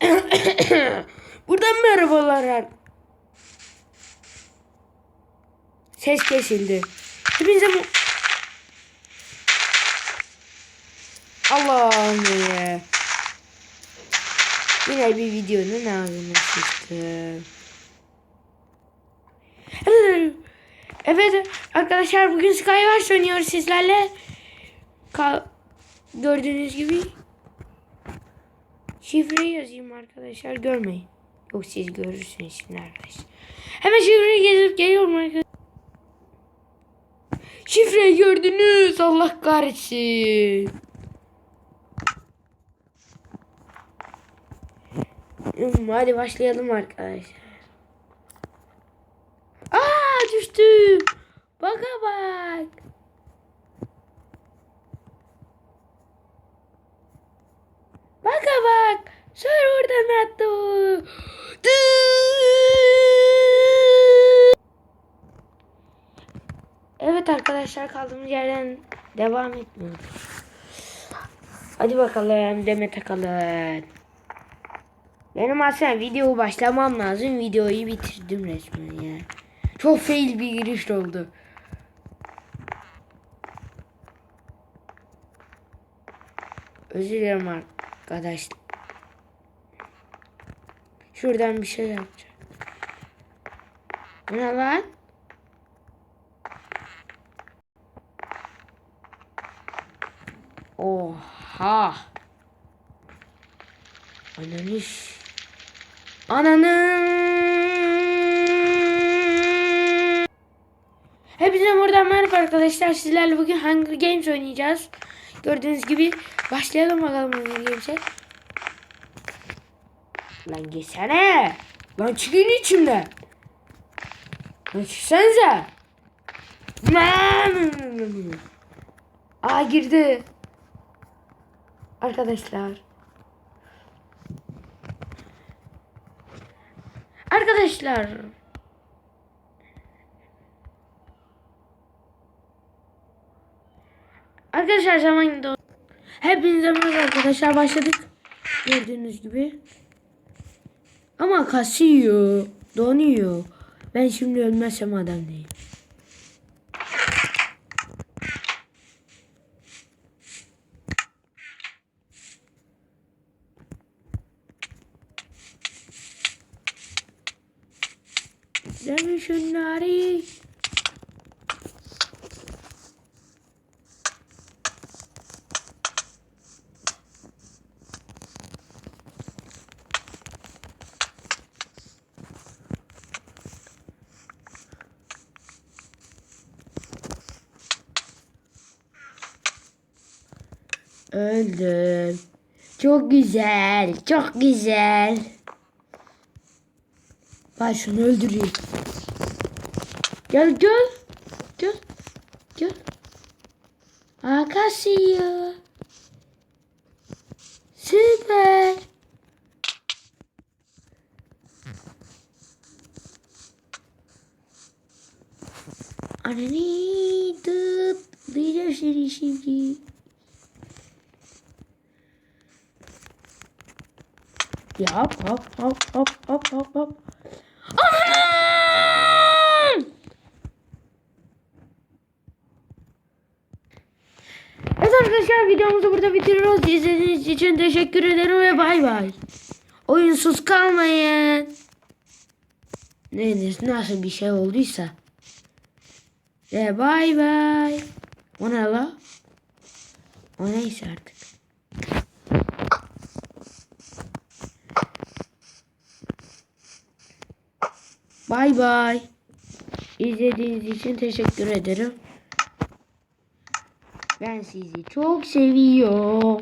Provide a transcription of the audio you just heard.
Buradan merhabalar. ar- Ses kesildi. Hepinize bu... Allah'ım ya. Yine bir videonun ağzını sıçtım. Evet arkadaşlar bugün Skywars oynuyoruz sizlerle. Ka gördüğünüz gibi şifreyi yazayım arkadaşlar görmeyin. Yok siz görürsünüz şimdi. Hemen şifreyi gezip geliyorum arkadaşlar. Şifreyi gördünüz Allah kahretsin. Hadi başlayalım arkadaşlar. Attı. Evet arkadaşlar kaldığımız yerden devam etmiyoruz. Hadi bakalım Demet Akalın. Benim aslında video başlamam lazım. Videoyu bitirdim resmen ya. Çok fail bir giriş oldu. Özür dilerim arkadaş. Şuradan bir şey yapacağım. Bu ne lan? Oha. Ananı ş- Ananı. Hepinize buradan merhaba arkadaşlar. Sizlerle bugün Hunger Games oynayacağız. Gördüğünüz gibi başlayalım bakalım Hunger Games'e. Lan geçsene. Lan çıkın içimden. Lan çıksanıza. Aa girdi. Arkadaşlar. Arkadaşlar. Arkadaşlar zaman Hepinize merhaba arkadaşlar başladık. Gördüğünüz gibi. Ama kasıyor. Donuyor. Ben şimdi ölmezsem adam değil. Deme şunları. Öldüm. Çok güzel, çok güzel. Ben şunu öldüreyim. Gel gel. Gel. Gel. Akasya. Süper. Anani dıt. Duyacağım seni şimdi. Yap hop hop hop hop hop hop. Anam! Evet arkadaşlar videomuzu burada bitiriyoruz. İzlediğiniz için teşekkür ederim ve bay bay. Oyunsuz kalmayın. Nedir nasıl bir şey olduysa. Ve bay bay. O ne la? O neyse artık. Bay bay. İzlediğiniz için teşekkür ederim. Ben sizi çok seviyorum.